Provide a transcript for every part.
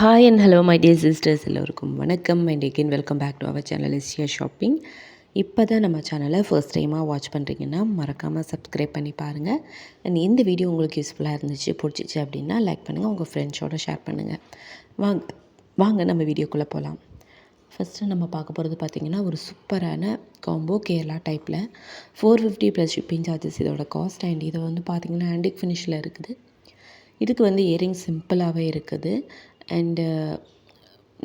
Hi and hello my dear sisters எல்லோருக்கும் வணக்கம். And again welcome back to our channel இஸ்யா shopping இப்போ தான் நம்ம சேனலை ஃபர்ஸ்ட் டைமாக வாட்ச் பண்ணுறீங்கன்னா மறக்காமல் சப்ஸ்கிரைப் பண்ணி பாருங்கள் அண்ட் இந்த வீடியோ உங்களுக்கு யூஸ்ஃபுல்லாக இருந்துச்சு பிடிச்சிச்சு அப்படின்னா லைக் பண்ணுங்கள் உங்கள் ஃப்ரெண்ட்ஸோட ஷேர் பண்ணுங்கள் வாங்க வாங்க நம்ம வீடியோக்குள்ளே போகலாம் ஃபஸ்ட்டு நம்ம பார்க்க போகிறது பார்த்திங்கன்னா ஒரு சூப்பரான காம்போ கேரளா டைப்பில் four fifty plus shipping charges இதோட காஸ்ட் அண்ட் இதை வந்து பார்த்திங்கன்னா ஹேண்டிக் ஃபினிஷில் இருக்குது. இதுக்கு வந்து இயரிங் சிம்பிளாகவே இருக்குது. அண்டு uh,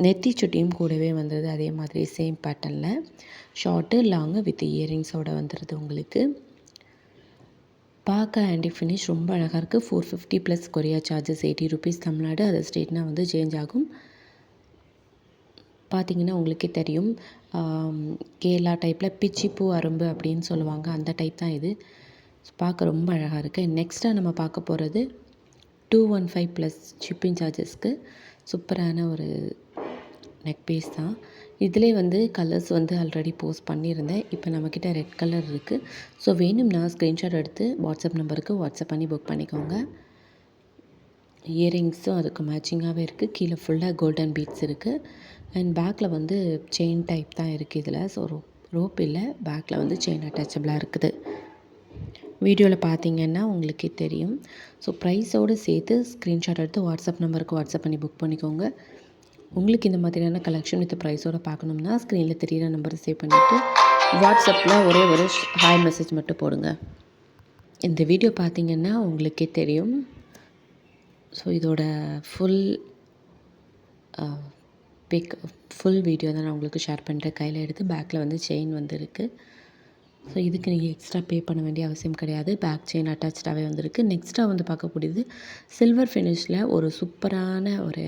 நெத்தி சுட்டியும் கூடவே வந்துடுது அதே மாதிரி சேம் பேட்டர்னில் ஷார்ட்டு லாங்கு வித் இயரிங்ஸோடு வந்துடுது உங்களுக்கு. பார்க்க ஆண்டி ஃபினிஷ் ரொம்ப அழகாக இருக்குது four fifty plus courier charges eighty rupees Tamil Nadu. அது ஸ்டேட்னா வந்து சேஞ்ச் ஆகும். பார்த்திங்கன்னா உங்களுக்கே தெரியும். கேரளா டைப்பில் பிச்சிப்பூ அரும்பு அப்படின்னு சொல்லுவாங்க. அந்த டைப் தான் இது. பார்க்க ரொம்ப அழகாக இருக்குது நெக்ஸ்ட்டாக நம்ம பார்க்க போகிறது two one five plus shipping சார்ஜஸ்க்கு சூப்பரான ஒரு நெக் பீஸ் தான். இதிலே வந்து கலர்ஸ் வந்து ஆல்ரெடி போஸ்ட் பண்ணியிருந்தேன். இப்போ நம்மக்கிட்ட ரெட் கலர் இருக்குது ஸோ வேணும்னா ஸ்க்ரீன்ஷாட் எடுத்து வாட்ஸ்அப் நம்பருக்கு வாட்ஸ்அப் பண்ணி புக் பண்ணிக்கோங்க. இயரிங்ஸும் அதுக்கு மேட்சிங்காகவே இருக்குது கீழே ஃபுல்லாக கோல்டன் பீட்ஸ் இருக்குது அண்ட் பேக்கில் வந்து செயின் டைப் தான் இருக்குது இதில். ஸோ ரோப் ரோப் இல்லை. பேக்கில் வந்து செயின் அட்டாச்சபிளாக இருக்குது. வீடியோவில் பார்த்தீங்கன்னா உங்களுக்கே தெரியும். ஸோ ப்ரைஸோடு சேர்த்து ஸ்க்ரீன்ஷாட் எடுத்து வாட்ஸ்அப் நம்பருக்கு வாட்ஸ்அப் பண்ணி புக் பண்ணிக்கோங்க. உங்களுக்கு இந்த மாதிரியான கலெக்ஷன் வித் ப்ரைஸோடு பார்க்கணும்னா ஸ்க்ரீனில் தெரியிற நம்பரை சேவ் பண்ணிவிட்டு வாட்ஸ்அப்பில் ஒரே ஒரு ஹாய் மெசேஜ் மட்டும் போடுங்க. இந்த வீடியோ பார்த்திங்கன்னா உங்களுக்கே தெரியும். ஸோ இதோட ஃபுல் பிக் ஃபுல் வீடியோ தான் நான் உங்களுக்கு ஷேர் பண்ணுறேன் கையில் எடுத்து பேக்கில் வந்து செயின் வந்துருக்குது ஸோ இதுக்கு நீங்கள் எக்ஸ்ட்ரா பே பண்ண வேண்டிய அவசியம் கிடையாது. பேக் செயின் அட்டாச்சாகவே வந்திருக்கு. நெக்ஸ்ட்டாக வந்து பார்க்கக்கூடியது சில்வர் ஃபினிஷில் ஒரு சூப்பரான ஒரு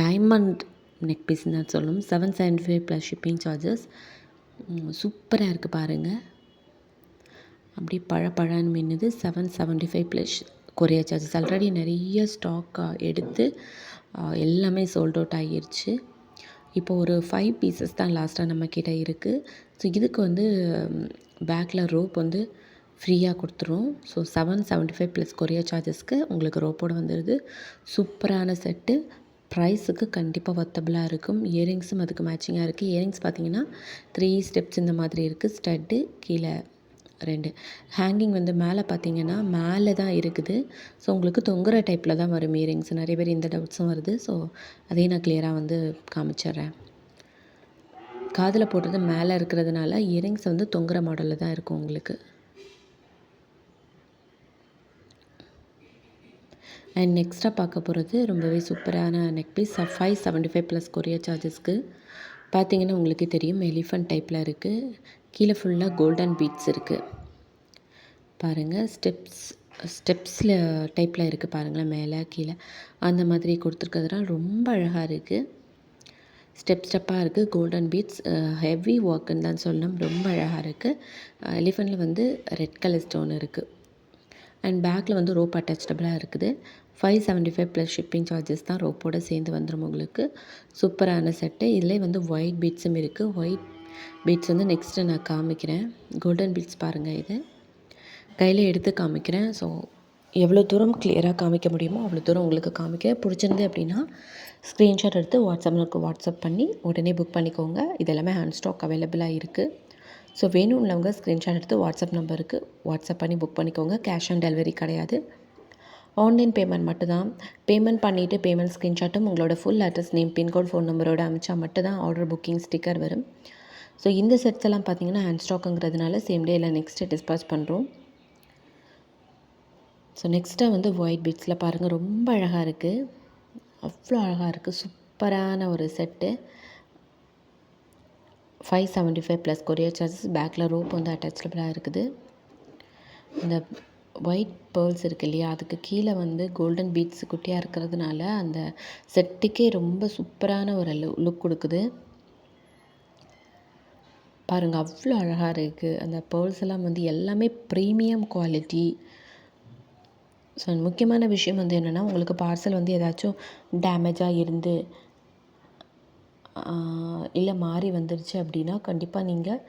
டைமண்ட் நெக் பீஸ்னு தான் சொல்லணும். Seven seventy five plus shipping charges சூப்பராக இருக்குது பாருங்கள் அப்படி பழ பழன்னு மின்னுது. Seven seventy five plus courier charges already நிறைய ஸ்டாக் எடுத்து எல்லாமே சோல்ட் அவுட் ஆகிருச்சு. இப்போ ஒரு ஃபைவ் பீசஸ் தான் லாஸ்ட்டாக நம்மக்கிட்ட இருக்குது ஸோ இதுக்கு வந்து பேக்கில் ரோப் வந்து ஃப்ரீயாக கொடுத்துரும். So seven seventy five plus courier சார்ஜஸ்க்கு உங்களுக்கு ரோப்போடு வந்துடுது சூப்பரான செட்டு ப்ரைஸுக்கு கண்டிப்பாக ஒத்தபிளாக இருக்கும். இயரிங்ஸும் அதுக்கு மேட்சிங்காக இருக்குது இயரிங்ஸ் பார்த்தீங்கன்னா த்ரீ ஸ்டெப்ஸ் இந்த மாதிரி இருக்குது ஸ்டட்டு கீழே ரெண்டு. ஹேங்கிங் வந்து மேலே பார்த்தீங்கன்னா மேலே தான் இருக்குது. ஸோ உங்களுக்கு தொங்குற டைப்பில் தான் வரும் இயரிங்ஸ் நிறைய பேர் இந்த டவுட்ஸும் வருது. ஸோ அதையும் நான் கிளியராக வந்து காமிச்சிட்றேன். காதில் போடுறது மேலே இருக்கிறதுனால இயரிங்ஸ் வந்து தொங்குற மாடலில் தான் இருக்கும் உங்களுக்கு. அண்ட் நெக்ஸ்ட்டாக பார்க்க போகிறது ரொம்பவே சூப்பரான neck piece five seventy five plus courier சார்ஜஸ்க்கு பார்த்தீங்கன்னா உங்களுக்கு தெரியும். எலிஃபண்ட் டைப்பில் இருக்குது கீழே ஃபுல்லாக கோல்டன் பீட்ஸ் இருக்குது பாருங்கள் ஸ்டெப்ஸ் ஸ்டெப்ஸில் டைப்பில் இருக்குது பாருங்களேன் மேலே கீழே. அந்த மாதிரி கொடுத்துருக்கிறதுனால ரொம்ப அழகாக இருக்குது ஸ்டெப் ஸ்டெப்பாக இருக்குது கோல்டன் பீட்ஸ் ஹெவி ஒர்க்குன்னு தான் சொல்லணும். ரொம்ப அழகாக இருக்குது எலிஃபெண்ட்டில் வந்து ரெட் கலர் ஸ்டோன் இருக்குது அண்ட் பேக்கில் வந்து ரோப் அட்டாச்சபிளாக இருக்குது. Five seventy five plus shipping charges தான் ரோப்போடு சேர்ந்து வந்துடும் உங்களுக்கு. சூப்பரான செட்டு இதில் வந்து ஒயிட் பீட்ஸும் இருக்குது ஒயிட் பீட்ஸ் வந்து நெக்ஸ்ட்டு நான் காமிக்கிறேன். கோல்டன் பீட்ஸ் பாருங்கள் இது. கையில் எடுத்து காமிக்கிறேன். ஸோ எவ்வளோ தூரம் கிளியராக காமிக்க முடியுமோ அவ்வளோ தூரம் உங்களுக்கு காமிக்க. பிடிச்சிருந்து அப்படின்னா ஸ்க்ரீன்ஷாட் எடுத்து வாட்ஸ்அப்பில் வாட்ஸ்அப் பண்ணி உடனே புக் பண்ணிக்கோங்க. இது எல்லாமே ஹேண்ட் ஸ்டாக் அவைலபிளாக இருக்குது ஸோ வேணும் உள்ளவங்க ஸ்க்ரீன்ஷாட் எடுத்து வாட்ஸ்அப் நம்பருக்கு வாட்ஸ்அப் பண்ணி புக் பண்ணிக்கோங்க. கேஷ் ஆன் டெலிவரி கிடையாது. ஆன்லைன் பேமெண்ட் மட்டும்தான். பேமெண்ட் பண்ணிவிட்டு பேமெண்ட் ஸ்க்ரீன்ஷாட்டும் உங்களோட full address name pincode phone நம்பரோட அமிச்சா மட்டும் தான் ஆர்டர் புக்கிங் ஸ்டிக்கர் வரும். ஸோ இந்த செட்ஸ் எல்லாம் பார்த்தீங்கன்னா ஹேண்ட் ஸ்டாக்குங்கிறதுனால சேம் டே இல்லை நெக்ஸ்ட்டு டிஸ்பாச் பண்ணுறோம் ஸோ நெக்ஸ்ட்டாக வந்து ஒயிட் பீட்ஸில் பாருங்கள் ரொம்ப அழகாக இருக்குது அவ்வளோ அழகாக இருக்குது சூப்பரான ஒரு set five seventy five plus courier charges பேக்கில் ரோப் வந்து அட்டாச்சபிளாக இருக்குது. இந்த ஒயிட் பேர்ல்ஸ் இருக்குது இல்லையா அதுக்கு கீழே வந்து கோல்டன் பீட்ஸ் குட்டியாக இருக்கிறதுனால அந்த செட்டுக்கே ரொம்ப சூப்பரான ஒரு லுக் கொடுக்குது. பாருங்கள் அவ்வளோ அழகாக இருக்குது அந்த பேர்ல்ஸ் எல்லாம் வந்து எல்லாமே ப்ரீமியம் குவாலிட்டி ஸோ முக்கியமான விஷயம் வந்து என்னென்னா உங்களுக்கு பார்சல் வந்து ஏதாச்சும் டேமேஜாக இருந்து இல்லை மாறி வந்துருச்சு அப்படின்னா கண்டிப்பாக நீங்கள்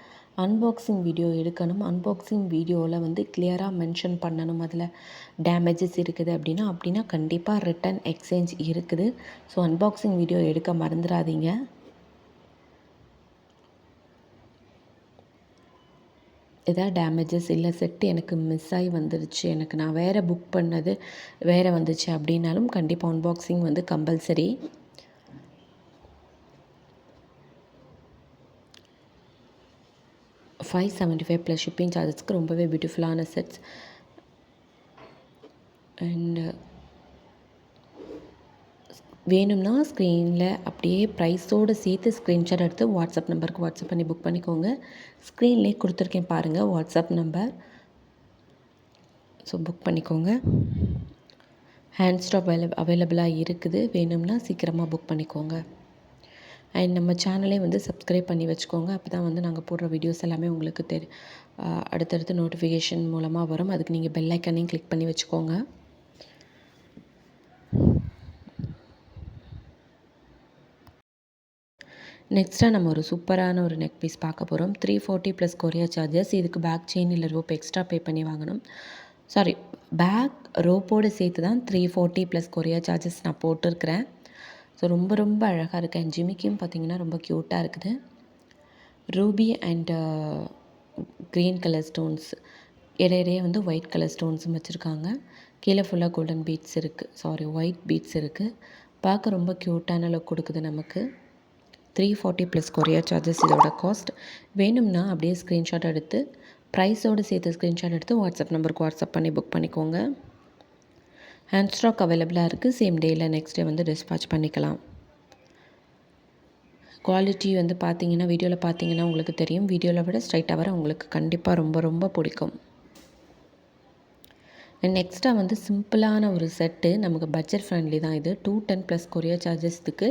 அன்பாக்சிங் வீடியோ எடுக்கணும். அன்பாக்சிங் வீடியோவில் வந்து கிளியராக மென்ஷன் பண்ணணும். அதில் டேமேஜஸ் இருக்குது அப்படின்னா அப்படின்னா கண்டிப்பாக ரிட்டன் எக்ஸ்சேஞ்ச் இருக்குது. ஸோ அன்பாக்சிங் வீடியோ எடுக்க மறந்துடாதீங்க எதாவது டேமேஜஸ் இல்லை செட்டு எனக்கு மிஸ் ஆகி வந்துருச்சு எனக்கு நான் வேறு புக் பண்ணது வேறு வந்துச்சு அப்படின்னாலும் கண்டிப்பாக அன்பாக்சிங் வந்து compulsory five seventy five plus shipping சார்ஜஸ்க்கு ரொம்பவே பியூட்டிஃபுல்லான செட்ஸ் அண்டு வேணும்னா ஸ்க்ரீனில் அப்படியே ப்ரைஸோடு சேர்த்து ஸ்க்ரீன்ஷாட் எடுத்து வாட்ஸ்அப் நம்பருக்கு வாட்ஸ்அப் பண்ணி புக் பண்ணிக்கோங்க. ஸ்க்ரீன்லேயே கொடுத்துருக்கேன் பாருங்கள் வாட்ஸ்அப் நம்பர் ஸோ புக் பண்ணிக்கோங்க. ஹேண்ட் ஸ்டாப் அவைல அவைலபிளாக இருக்குது. வேணும்னா சீக்கிரமாக புக் பண்ணிக்கோங்க. அண்ட் நம்ம சேனலே வந்து சப்ஸ்கிரைப் பண்ணி வச்சுக்கோங்க. அப்போ தான் வந்து நாங்கள் போடுற வீடியோஸ் எல்லாமே உங்களுக்கு தெரி அடுத்தடுத்து நோட்டிஃபிகேஷன் மூலமாக வரும். அதுக்கு நீங்கள் பெல் ஐக்கனையும் கிளிக் பண்ணி வச்சுக்கோங்க. நெக்ஸ்ட்டாக நம்ம ஒரு சூப்பரான ஒரு நெக் பீஸ் பார்க்க போகிறோம் three forty plus courier charges இதுக்கு பேக் செயின் இல்லை ரோப் எக்ஸ்ட்ரா பே பண்ணி வாங்கணும். சாரி பேக் ரோப்போடு சேர்த்து தான் three forty plus courier charges நான் போட்டிருக்கிறேன். ஸோ ரொம்ப ரொம்ப அழகாக இருக்குது ஜிமிக்கும் பார்த்திங்கன்னா ரொம்ப க்யூட்டாக இருக்குது. Ruby and green colour stones இடையிடையே வந்து ஒயிட் கலர் ஸ்டோன்ஸும் வச்சுருக்காங்க. கீழே ஃபுல்லாக கோல்டன் பீட்ஸ் இருக்குது சாரி ஒயிட் பீட்ஸ் இருக்குது பார்க்க ரொம்ப க்யூட்டான லுக் கொடுக்குது நமக்கு. Three forty plus courier charges இதோட காஸ்ட் வேணும்னா அப்படியே ஸ்க்ரீன்ஷாட் எடுத்து ப்ரைஸோடு சேர்த்து ஸ்க்ரீன்ஷாட் எடுத்து வாட்ஸ்அப் நம்பருக்கு வாட்ஸ்அப் பண்ணி புக் பண்ணிக்கோங்க. ஹேண்ட் ஸ்டாக் அவைலபிளாக இருக்குது சேம் டேயில் நெக்ஸ்ட் டே வந்து டிஸ்பேச் பண்ணிக்கலாம். குவாலிட்டி வந்து பார்த்தீங்கன்னா வீடியோவில் பார்த்தீங்கன்னா உங்களுக்கு தெரியும். வீடியோவில் விட ஸ்ட்ரைட்டாக வர உங்களுக்கு கண்டிப்பாக ரொம்ப ரொம்ப பிடிக்கும். நெக்ஸ்ட்டாக வந்து சிம்பிளான ஒரு செட்டு. நமக்கு பட்ஜெட் ஃப்ரெண்ட்லி தான் இது. டூ டென் ப்ளஸ் கொரியர் சார்ஜஸ்க்கு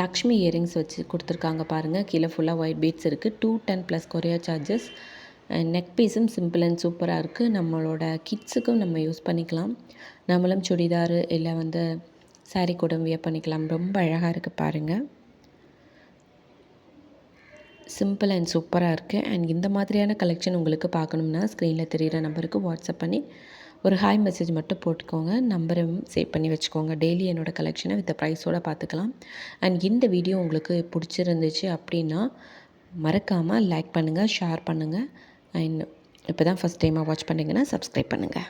லக்ஷ்மி இயரிங்ஸ் வச்சு கொடுத்துருக்காங்க பாருங்கள் கீழே ஃபுல்லாக ஒயிட் பீட்ஸ் இருக்குது two ten plus courier charges neck பீஸும் சிம்பிள் அண்ட் சூப்பராக இருக்குது நம்மளோட கிட்ஸுக்கும் நம்ம யூஸ் பண்ணிக்கலாம். நம்மளும் சுடிதார் இல்லை வந்து சாரீ கூட வியர் பண்ணிக்கலாம். ரொம்ப அழகாக இருக்குது பாருங்கள் சிம்பிள் அண்ட் சூப்பராக இருக்குது அண்ட் இந்த மாதிரியான கலெக்ஷன் உங்களுக்கு பார்க்கணும்னா ஸ்க்ரீனில் தெரிகிற நம்பருக்கு வாட்ஸ்அப் பண்ணி ஒரு ஹாய் மெசேஜ் மட்டும் போட்டுக்கோங்க. நம்பரும் சேவ் பண்ணி வச்சுக்கோங்க. டெய்லி என்னோடய கலெக்ஷனை வித் ப்ரைஸோடு பார்த்துக்கலாம் அண்ட் இந்த வீடியோ உங்களுக்கு பிடிச்சிருந்துச்சு அப்படின்னா மறக்காமல் லைக் பண்ணுங்கள் ஷேர் பண்ணுங்கள் அண்ட் இப்போ தான் ஃபஸ்ட் டைமாக வாட்ச் பண்ணிங்கன்னா சப்ஸ்கிரைப் பண்ணுங்கள்